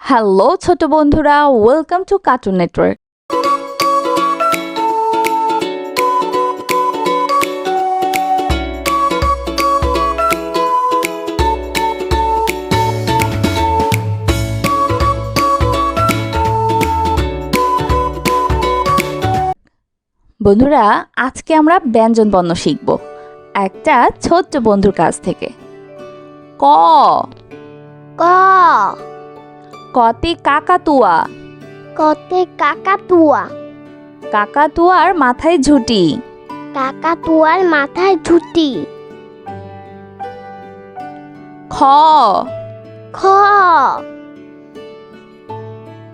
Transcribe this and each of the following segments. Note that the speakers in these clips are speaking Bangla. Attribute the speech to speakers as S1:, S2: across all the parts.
S1: হ্যালো ছোট বন্ধুরা ওয়েলকাম টু কার্টুন নেটওয়ার্ক বন্ধুরা, আজকে আমরা ব্যঞ্জন বর্ণ শিখব, একটা ছোট্ট বন্ধুর কাছ থেকে। ক।
S2: ক।
S1: কতে কাকাতুয়া।
S2: কতে কাকাতুয়া।
S1: কাকাতুয়ার মাথায় ঝুটি।
S2: কাকাতুয়ার মাথায় ঝুটি।
S1: খ।
S2: খ।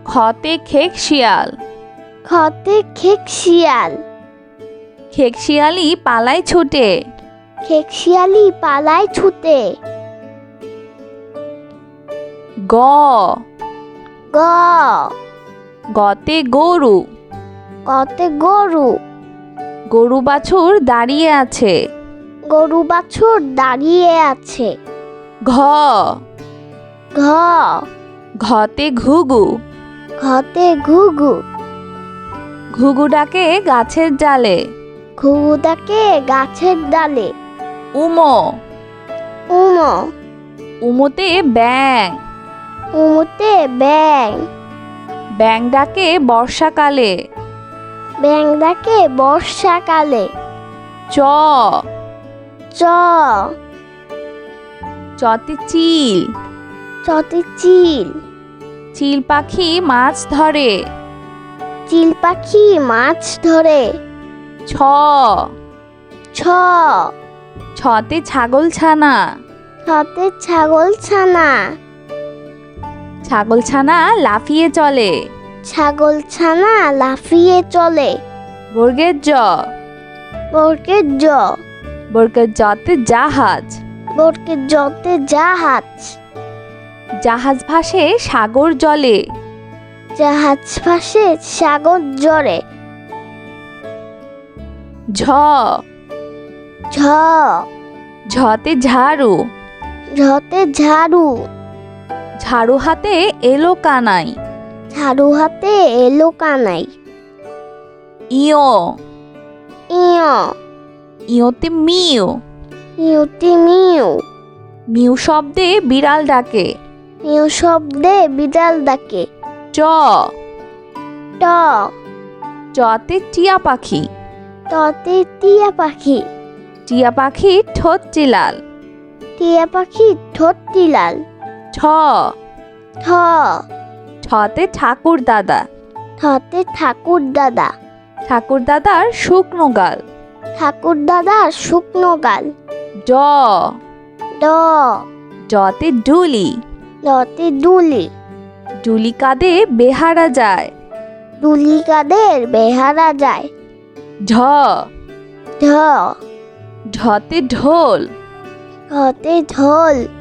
S1: খতে খেক শিয়াল।
S2: খতে খেক শিয়াল।
S1: খেক শিয়ালি পালায় ছুটে।
S2: খেক শিয়ালি পালায় ছুটে।
S1: গ।
S2: গ।
S1: গতে গরু।
S2: গতে গরু।
S1: গরু বাছুর দাঁড়িয়ে আছে।
S2: গরু বাছুর দাঁড়িয়ে আছে।
S1: ঘ।
S2: ঘ।
S1: ঘতে ঘুঘু।
S2: ঘতে ঘুঘু।
S1: ঘুঘু ডাকে গাছের জালে
S2: ঘুঘুটাকে গাছের ডালে।
S1: উমো।
S2: উমো।
S1: উমোতে ব্যাং
S2: উমুতে ব্যাং
S1: ব্যাং ডাকে বর্ষাকালে।
S2: ব্যাংটাকে বর্ষাকালে।
S1: চ।
S2: চ।
S1: চতে চিল।
S2: চতে চিল।
S1: চিল পাখি মাছ ধরে।
S2: চিল পাখি মাছ ধরে।
S1: ছ।
S2: ছ।
S1: ছতে ছাগল ছানা।
S2: ছতে ছাগল ছানা।
S1: ছাগল ছানা লাফিয়ে চলে।
S2: ছাগল ছানা লাফিয়ে চলে।
S1: বর্গের জ।
S2: বরকের জ।
S1: বর্গের জতে জাহাজ।
S2: বরকের জতে জাহাজ।
S1: জাহাজ ভাসে সাগর জলে।
S2: জাহাজ ভাসে সাগর জরে
S1: ঝ।
S2: ঝ।
S1: ঝতে ঝাড়ু।
S2: ঝতে ঝাড়ু।
S1: ঝাড়ু হাতে এলো কানাই।
S2: ঝাড়ু হাতে এলো কানাই।
S1: ইয়ো।
S2: ইয়।
S1: ইয়োতে মিউ
S2: ইউটি মিউ
S1: মিউ শব্দে বিড়াল ডাকে।
S2: মিউ শব্দে বিড়াল ডাকে।
S1: চ।
S2: ট।
S1: চতে টিয়া পাখি।
S2: ততে টিয়া পাখি।
S1: টিয়া পাখি ঠোঁট চিলাল।
S2: টিয়া পাখি ঠোঁটটি লাল
S1: ঠ।
S2: ঠ।
S1: ঠতে ঠাকুর দাদা।
S2: ঠতে ঠাকুর দাদা।
S1: ঠাকুর দাদার শুকনো গাল।
S2: ঠাকুর দাদা শুকনো গাল।
S1: ড
S2: ড।
S1: ডতে ডুলি।
S2: ডতে ডুলি।
S1: ডুলি কাঁধে বেহারা যায়।
S2: ডুলি কাদের বেহারা যায়।
S1: ঢ
S2: ঢ
S1: ঢতে ঢোল।
S2: ঢতে ঢোল।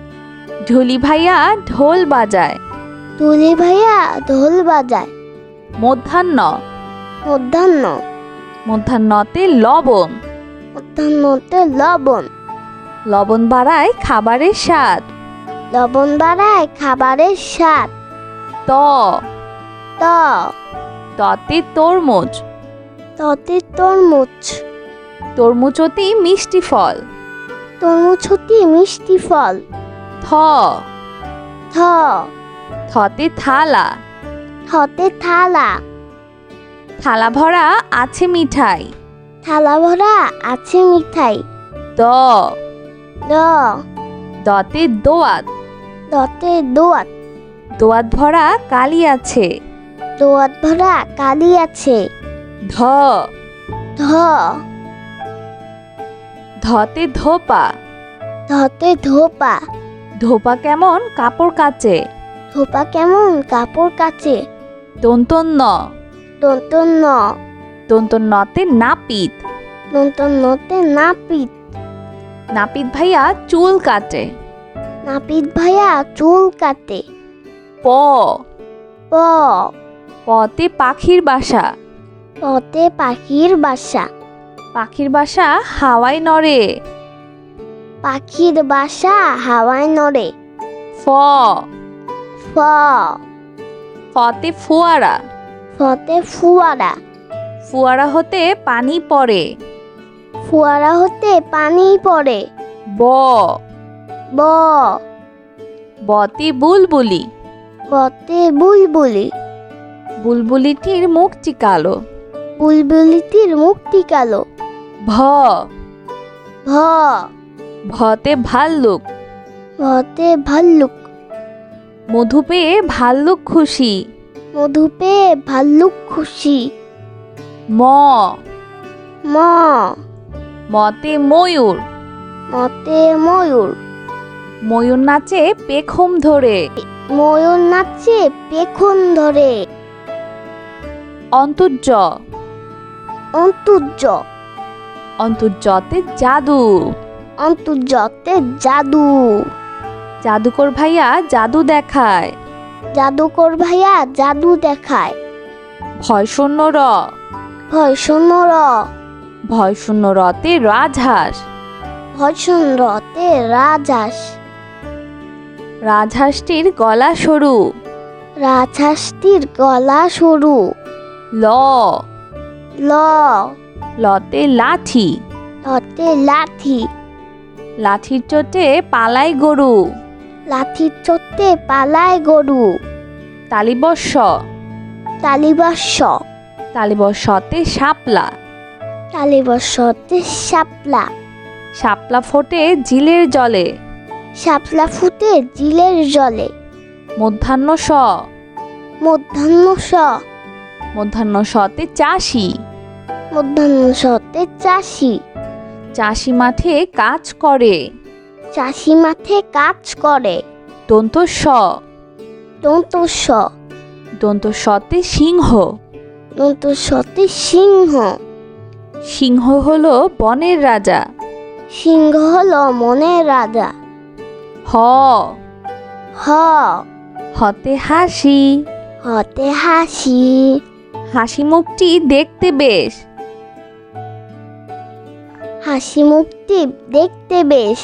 S1: ঢুলি ভাইয়া ঢোল বাজায়।
S2: তুলি ভাইয়া ঢোল বাজায়।
S1: মধ্যাহ্ন।
S2: মধ্যাহ্ন।
S1: মধ্যাহ্নতে লবণ।
S2: মধ্যাহ্নতে লবণ।
S1: লবণ বাড়ায় খাবারের স্বাদ।
S2: লবণ বাড়ায় খাবারের স্বাদ।
S1: ত।
S2: ত।
S1: ততে তরমুজ।
S2: ততে তরমুজ।
S1: তরমুজ অতি মিষ্টি ফল।
S2: তরমুজ মিষ্টি ফল।
S1: থ।
S2: থ।
S1: থতে থালা।
S2: থতে থালা।
S1: থালা ভরা আছে মিঠাই।
S2: থালা ভরা আছে মিঠাই।
S1: দ।
S2: দ।
S1: দতে দোয়াত।
S2: দতে দোয়াত।
S1: দোয়াত ভরা কালি আছে।
S2: দোয়াত ভরা কালি আছে।
S1: ধ।
S2: ধ।
S1: ধতে ধোপা।
S2: ধতে ধোপা।
S1: ধোপা কেমন? কাপড় কাচে।
S2: ধোপা কেমন? কাপড় কাচে।
S1: দন্তন্য
S2: দন্তন ন
S1: দন্তন্যতে নাপিত।
S2: দন্তন নতে নাপিত।
S1: নাপিত ভাইয়া চুল কাটে।
S2: নাপিত ভাইয়া চুল কাটে।
S1: প।
S2: প।
S1: পতে পাখির বাসা।
S2: পতে পাখির বাসা।
S1: পাখির বাসা হাওয়ায় নড়ে।
S2: পাখির বাসা হাওয়ায় নড়ে।
S1: ফ।
S2: ফ।
S1: ফতে ফোয়ারা।
S2: ফতে ফুয়ারা।
S1: ফোয়ারা হতে পানি পড়ে।
S2: ফুয়ারা হতে পানি পড়ে।
S1: ব।
S2: ব।
S1: বতে বুলবুলি।
S2: বতে বুলবুলি।
S1: বুলবুলিটির মুখটি কালো।
S2: বুলবুলিটির মুক্তি কালো।
S1: ভ।
S2: ভ।
S1: ভতে ভাল্লুক।
S2: ভতে ভাল্লুক।
S1: মধু পেয়ে ভাল্লুক খুশি।
S2: মধু পেয়ে ভাল্লুক খুশি।
S1: ম।
S2: ম।
S1: মতে ময়ূর।
S2: মতে ময়ূর।
S1: ময়ূর নাচে পেখম ধরে।
S2: ময়ূর নাচে পেখম ধরে।
S1: অন্তর্য।
S2: অন্তর্য।
S1: অন্তর্যতে জাদু।
S2: অন্তর্যতে জাদু।
S1: জাদুকর ভাইয়া জাদু দেখায়।
S2: জাদুকর ভাইয়া জাদু দেখায়।
S1: ভয় শূন্য র।
S2: ভয় শূন্য র।
S1: ভয় শূন্য রতে রাজহাঁস।
S2: ভয় শূন্যতে রাজহাঁস।
S1: রাজহাঁসটির গলা সরু।
S2: রাজহাঁসটির গলা সরু।
S1: ল।
S2: ল।
S1: লতে লাঠি।
S2: লতে লাঠি।
S1: লাঠির চোটে পালাই গরু।
S2: লাঠির চোটে পালায় গরু।
S1: তালিবস্য
S2: তালিবাস্য
S1: তালিবস্যতে শাপলা।
S2: তালিবাস্যতে শাপলা।
S1: শাপলা ফোটে জিলের জলে।
S2: শাপলা ফুটে জিলের জলে।
S1: মধ্যাহ্ন স
S2: মধ্যাহ্ন স
S1: মধ্যাহ্ন সতে চাষি।
S2: মধ্যাহ্ন সতে চাষি।
S1: চাষি মাঠে কাজ করে।
S2: চাষি মাঠে কাজ করে।
S1: দন্ত স
S2: দন্ত স
S1: দন্ত সতে সিংহ।
S2: দন্ত সতে সিংহ।
S1: সিংহ হলো বনের রাজা।
S2: সিংহ হলো মনের রাজা।
S1: হ।
S2: হ।
S1: হতে হাসি।
S2: হতে হাসি।
S1: হাসি মুখটি দেখতে বেশ।
S2: হাসি মুক্তি দেখতে বেশ।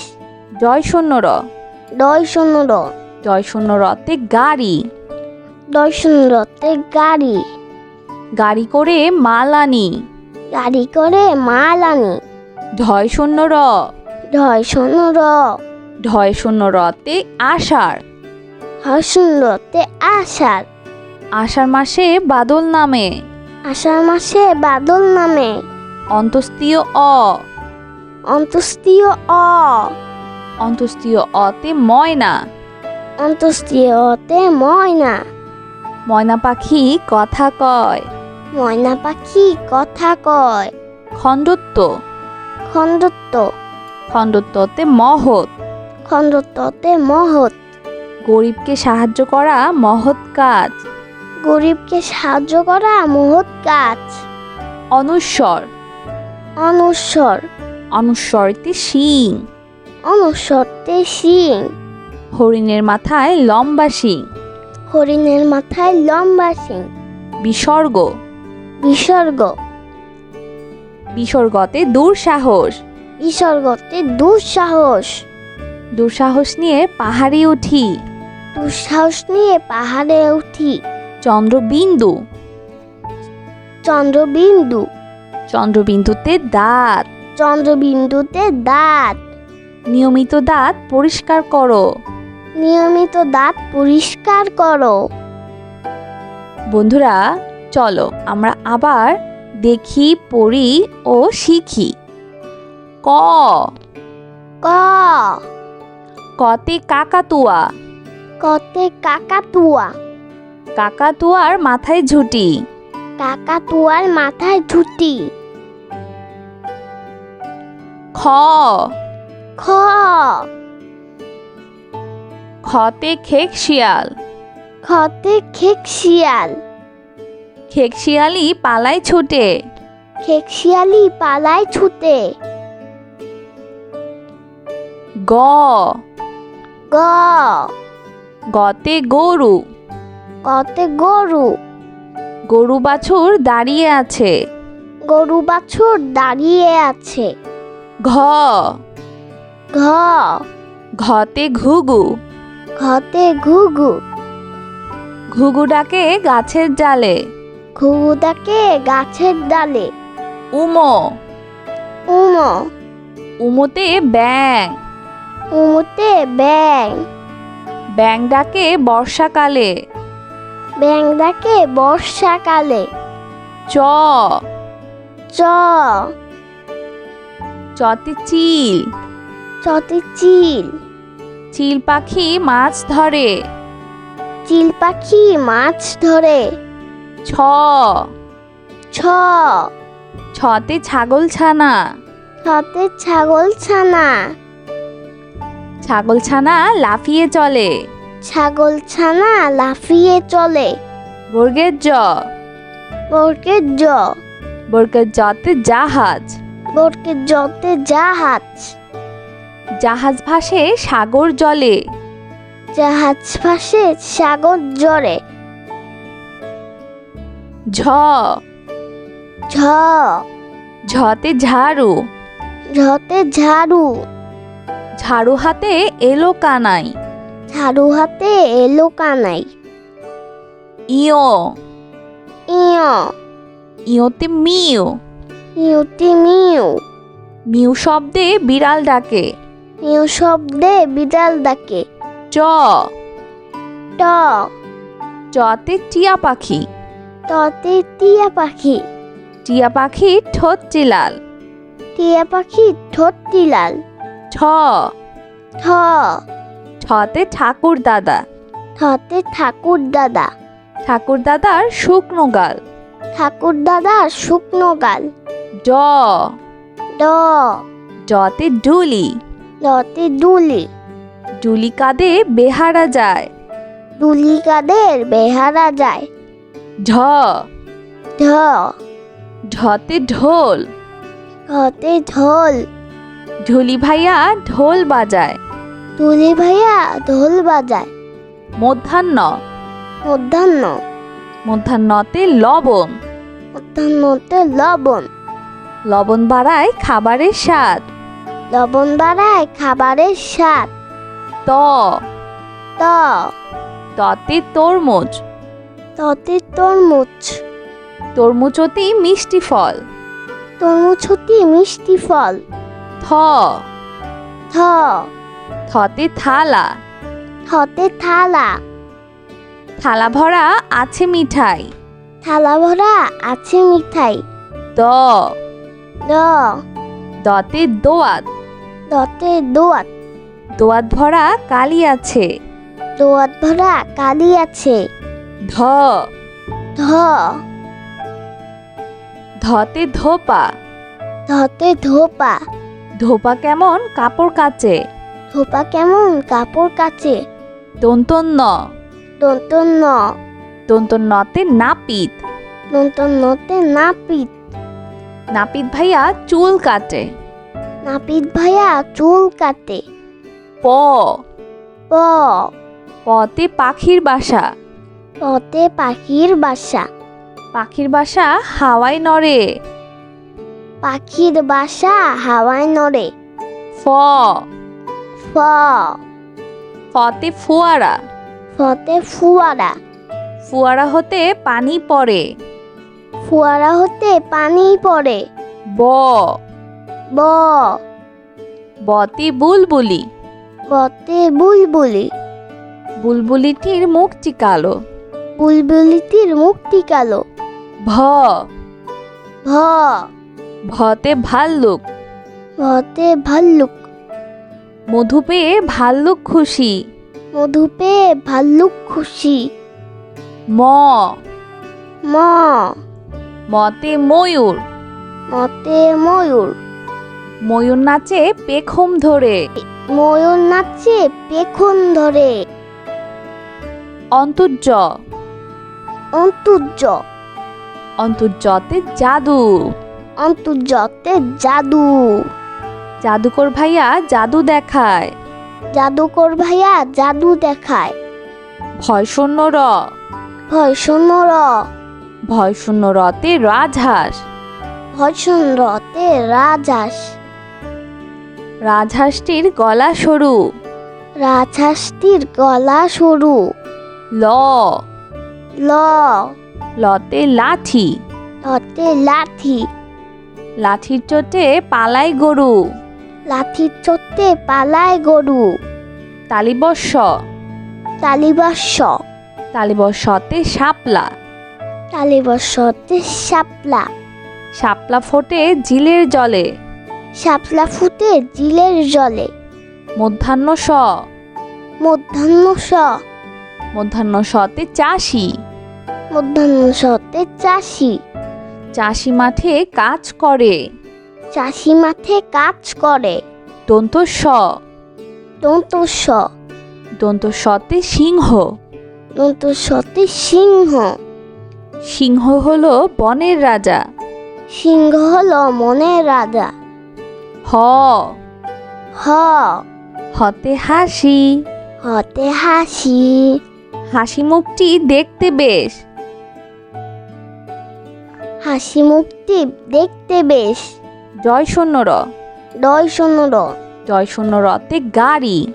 S1: জয় শূন্য র।
S2: দয় শূন্য র।
S1: জয় শূন্য রতে গাড়ি।
S2: দয় শূন্য রতে গাড়ি।
S1: গাড়ি করে মাল আনি
S2: গাড়ি করে মাল আনি
S1: ঢয় শূন্য র।
S2: ঢয় শূন্য র।
S1: ঢয় শূন্য রতে আষাঢ়।
S2: হয় শূন্যতে আষাঢ়।
S1: আষাঢ় মাসে বাদল নামে।
S2: আষাঢ় মাসে বাদল নামে।
S1: অন্তস্তীয় অ।
S2: অন্তস্তীয় অ।
S1: অন্তস্তীয় অতে ময়না।
S2: অন্তস্তীয়তে ময়না।
S1: ময়না পাখি কথা কয়।
S2: ময়না পাখি কথা কয়।
S1: খণ্ডত্ব।
S2: খণ্ডত্ব।
S1: খণ্ডত্বতে মহৎ।
S2: খণ্ডত্বতে মহৎ।
S1: গরিবকে সাহায্য করা মহৎ কাজ।
S2: গরিবকে সাহায্য করা মহৎ কাজ।
S1: অনুস্বর।
S2: অনুস্বর।
S1: অনুস্বরতে শিং।
S2: অনুস্বরতে শিং।
S1: হরিণের মাথায় লম্বা শিং।
S2: হরিণের মাথায় লম্বা শিং।
S1: বিসর্গ।
S2: বিসর্গ।
S1: বিসর্গতে দুঃসাহস।
S2: বিসর্গতে দুঃসাহস।
S1: দুঃসাহস নিয়ে পাহাড়ে উঠি।
S2: দুঃসাহস নিয়ে পাহাড়ে উঠি।
S1: চন্দ্রবিন্দু।
S2: চন্দ্রবিন্দু।
S1: চন্দ্রবিন্দুতে দাঁত।
S2: চন্দ্রবিন্দুতে দাঁত।
S1: নিয়মিত দাঁত পরিষ্কার করো।
S2: নিয়মিত দাঁত পরিষ্কার করো।
S1: বন্ধুরা চলো আমরা আবার দেখি পড়ি ও শিখি। ক।
S2: ক।
S1: কতে কাকাতুয়া।
S2: কতে কাকাতুয়া।
S1: কাকাতুয়ার মাথায় ঝুটি।
S2: কাকাতুয়ার মাথায় ঝুটি।
S1: খ।
S2: খ।
S1: খতে খেক শিয়াল।
S2: খতে খেক শিয়াল।
S1: খেক শিয়ালি পালায় ছুটে।
S2: খেক শিয়ালি পালায় ছুটে।
S1: গ।
S2: গ।
S1: গতে গরু।
S2: কতে গরু।
S1: গরু বাছুর দাঁড়িয়ে আছে।
S2: গরু বাছুর দাঁড়িয়ে আছে।
S1: ঘ।
S2: ঘ।
S1: ঘতে ঘুঘু।
S2: ঘতে ঘুঘু।
S1: ঘুঘু ডাকে গাছের ডালে।
S2: ঘুঘু ডাকে গাছের ডালে।
S1: উমো।
S2: উমো।
S1: উমোতে ব্যাং
S2: উমুতে ব্যাং
S1: ব্যাং ডাকে বর্ষাকালে।
S2: ব্যাং ডাকে বর্ষাকালে।
S1: চ।
S2: চ।
S1: চতে চিল।
S2: চতে চিল।
S1: চিল পাখি মাছ ধরে।
S2: চিল পাখি মাছ ধরে।
S1: ছ।
S2: ছ।
S1: ছতে ছাগল ছানা।
S2: ছতে ছাগল ছানা।
S1: ছাগল ছানা লাফিয়ে চলে।
S2: ছাগল ছানা লাফিয়ে চলে।
S1: বর্গের জ।
S2: বর্গের জ।
S1: বর্গের জতে জাহাজ।
S2: বর্গের জতে জাহাজ।
S1: জাহাজ ভাসে সাগর জলে।
S2: জাহাজ ভাসে সাগর জরে
S1: ঝ।
S2: ঝ।
S1: ঝতে ঝাড়ু।
S2: ঝতে ঝাড়ু।
S1: ঝাড়ু হাতে এলো কানাই।
S2: ঝাড়ু হাতে এলো কানাই।
S1: ইয়ো।
S2: ইয়।
S1: ইয়োতে মিউ
S2: ইউটি মিউ।
S1: মিউ শব্দে বিড়াল ডাকে।
S2: মিউ শব্দে বিড়াল ডাকে।
S1: চ।
S2: ট।
S1: চতে টিয়া পাখি।
S2: ততে টিয়া পাখি।
S1: টিয়া পাখি ঠোঁট চিলাল।
S2: টিয়া পাখি ঠোঁটটি লাল
S1: ঠ।
S2: ঠ।
S1: ঠতে ঠাকুর দাদা।
S2: ঠতে ঠাকুর দাদা।
S1: ঠাকুর দাদার শুকনো গাল।
S2: ঠাকুর দাদা শুকনো গাল।
S1: ড।
S2: ড।
S1: ডতে ডুলি।
S2: ডতে ডুলি।
S1: ডুলি কাঁধে বেহারা যায়।
S2: ডুলি কাদের বেহারা যায়।
S1: ঢ।
S2: ঢ।
S1: ঢতে ঢোল।
S2: ঢতে ঢোল।
S1: ঢুলি ভাইয়া ঢোল বাজায়।
S2: তুলি ভাইয়া ঢোল বাজায়।
S1: মধ্যাহ্ন।
S2: মধ্যাহ্ন।
S1: মধ্যাহ্নতে লবণ।
S2: মধ্যাহ্নতে লবণ।
S1: লবণ বাড়ায় খাবারের স্বাদ।
S2: লবণ বাড়ায় খাবারের স্বাদ।
S1: ত।
S2: ত।
S1: ততে তরমুজ।
S2: ততে তরমুজ।
S1: তরমুজ অতি মিষ্টি ফল।
S2: তরমুজ হতি মিষ্টি ফল।
S1: থ।
S2: থ।
S1: থতে থালা।
S2: থতে থালা।
S1: থালা ভরা আছে মিঠাই।
S2: থালা ভরা আছে মিঠাই।
S1: দ।
S2: দ।
S1: দতে দোয়াত।
S2: দতে দোয়াত।
S1: দোয়াত ভরা কালি আছে।
S2: দোয়াত ভরা কালি আছে।
S1: ধ।
S2: ধ।
S1: ধতে ধোপা।
S2: ধতে ধোপা।
S1: ধোপা কেমন কাপড় কাচে।
S2: ধোপা কেমন কাপড় কাচে।
S1: দন্তন্য
S2: দন্তন ন
S1: দন্তন্যতে নাপিত।
S2: দন্তন নতে নাপিত।
S1: নাপিত ভাইয়া চুল কাটে।
S2: নাপিত ভাইয়া চুল কাটে।
S1: প।
S2: প।
S1: পতে পাখির বাসা।
S2: পতে পাখির বাসা।
S1: পাখির বাসা হাওয়ায় নড়ে।
S2: পাখির বাসা হাওয়ায় নড়ে।
S1: ফ।
S2: ফ।
S1: ফতে ফোয়ারা।
S2: ফতে ফুয়ারা।
S1: ফুয়ারা হতে পানি পড়ে।
S2: ফুয়ারা হতে পানি পড়ে।
S1: ব।
S2: ব।
S1: বতে বুলবুলি।
S2: বতে বুলবুলি।
S1: বুলবুলিটির মুখ চিকালো
S2: বুলবুলিটির মুক্তি কালো।
S1: ভ।
S2: ভ।
S1: ভতে ভাল্লুক।
S2: ভতে ভাল্লুক।
S1: মধু পেয়ে ভাল্লুক খুশি।
S2: মধু পেয়ে ভাল্লুক খুশি।
S1: ম।
S2: ম।
S1: মতে ময়ূর।
S2: মতে ময়ূর।
S1: ময়ূর নাচে পেখম ধরে।
S2: ময়ূর নাচে পেখম ধরে।
S1: অন্তর্য।
S2: অন্তর্য।
S1: অন্তর্যতে জাদু।
S2: অন্তর্যতে জাদু।
S1: জাদুকর ভাইয়া জাদু দেখায়।
S2: জাদুকর ভাইয়া জাদু দেখায়।
S1: ভয় শূন্য র।
S2: ভয় শূন্য র।
S1: ভয় শূন্য রতে রাজহাঁস।
S2: ভয় রতে রাজহাঁস।
S1: রাজহাঁসটির গলা সরু।
S2: রাজহাঁসটির গলা সরু।
S1: ল।
S2: ল।
S1: লতে লাঠি।
S2: লতে লাঠি।
S1: লাঠির চোটে পালাই গরু।
S2: লাঠির চোটে পালায় গরু।
S1: তালিবস্য
S2: তালিবাস্য
S1: তালিবস্যতে শাপলা।
S2: তালিবাস্যতে শাপলা।
S1: শাপলা ফোটে জিলের জলে।
S2: শাপলা ফুটে জিলের জলে।
S1: মধ্যাহ্ন স।
S2: মধ্যাহ্ন স।
S1: মধ্যাহ্ন সতে চাষি।
S2: মধ্যাহ্ন সতে চাষি।
S1: চাষি মাঠে কাজ করে।
S2: চাষি মাঠে কাজ করে।
S1: দন্ত স।
S2: দন্ত স।
S1: দন্ত সতে সিংহ।
S2: দন্ত সতে সিংহ।
S1: সিংহ হলো বনের রাজা।
S2: সিংহ হলো মনের রাজা।
S1: হ।
S2: হ।
S1: হতে হাসি।
S2: হতে হাসি।
S1: হাসি মুখটি দেখতে বেশ।
S2: হাসি মুক্তি দেখতে বেশ।
S1: জয় শূন্য র
S2: দয় শূন্য র
S1: জয় শূন্য রতে গাড়ি।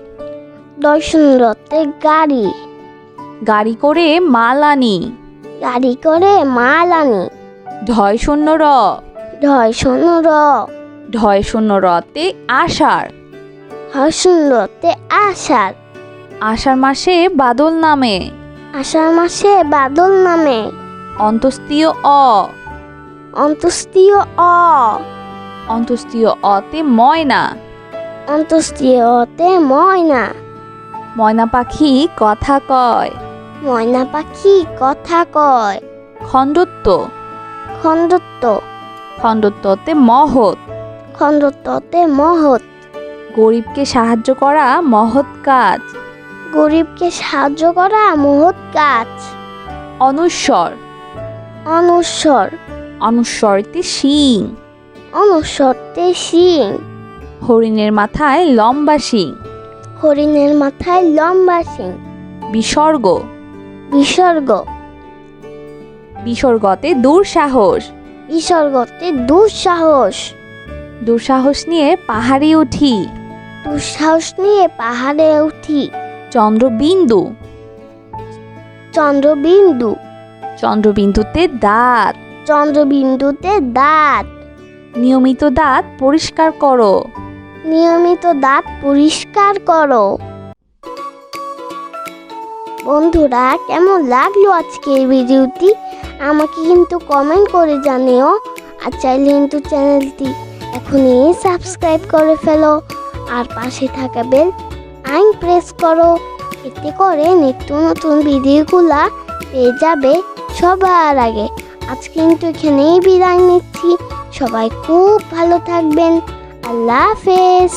S2: দয় শূন্য রতে গাড়ি।
S1: গাড়ি করে মাল আনি।
S2: গাড়ি করে মাল আনি।
S1: ঢয় শূন্য র।
S2: ঢয় শূন্য র।
S1: ঢয় শূন্য রতে আষাঢ়।
S2: হয় শূন্য রতে আষাঢ়।
S1: আষাঢ় মাসে বাদল নামে।
S2: আষাঢ় মাসে বাদল নামে।
S1: অন্তস্তীয় অ।
S2: অন্তস্তীয় অ।
S1: অন্তস্তীয় অতে ময়না।
S2: অন্তস্তীয় অতে ময়না।
S1: ময়না পাখি কথা কয়।
S2: ময়না পাখি কথা কয়।
S1: খণ্ডত্ব।
S2: খণ্ডত্ব।
S1: খণ্ডত্বতে মহৎ।
S2: খণ্ডত্বতে মহৎ।
S1: গরিবকে সাহায্য করা মহৎ কাজ।
S2: গরিবকে সাহায্য করা মহৎ কাজ।
S1: অনুস্বর।
S2: অনুস্বর।
S1: অনুস্বরতে শিং।
S2: অনুস্বরতে শিং।
S1: হরিণের মাথায় লম্বা শিং।
S2: হরিণের মাথায় লম্বা শিং।
S1: বিসর্গ।
S2: বিসর্গ।
S1: বিসর্গতে দুঃসাহস।
S2: বিসর্গতে দুঃসাহস।
S1: দুঃসাহস নিয়ে পাহাড়ে উঠি।
S2: দুঃসাহস নিয়ে পাহাড়ে উঠি।
S1: চন্দ্রবিন্দু।
S2: চন্দ্রবিন্দু।
S1: চন্দ্রবিন্দুতে দাঁত।
S2: চন্দ্রবিন্দুতে দাঁত।
S1: নিয়মিত দাঁত পরিষ্কার করো।
S2: নিয়মিত দাঁত পরিষ্কার করো। বন্ধুরা, কেমন লাগল আজকে এই ভিডিওটি? আমাকে কিন্তু কমেন্ট করে জানিও। আর চাইলে কিন্তু চ্যানেলটি এখনই সাবস্ক্রাইব করে ফেলো। আর পাশে থাকা বেল আইন প্রেস করো। এতে করে নিত্য নতুন ভিডিওগুলা পেয়ে যাবে সবার আগে। আজ কিন্তু এখানেই বিদায় নিচ্ছি। সবাই খুব ভালো থাকবেন। আল্লাহ হাফেজ।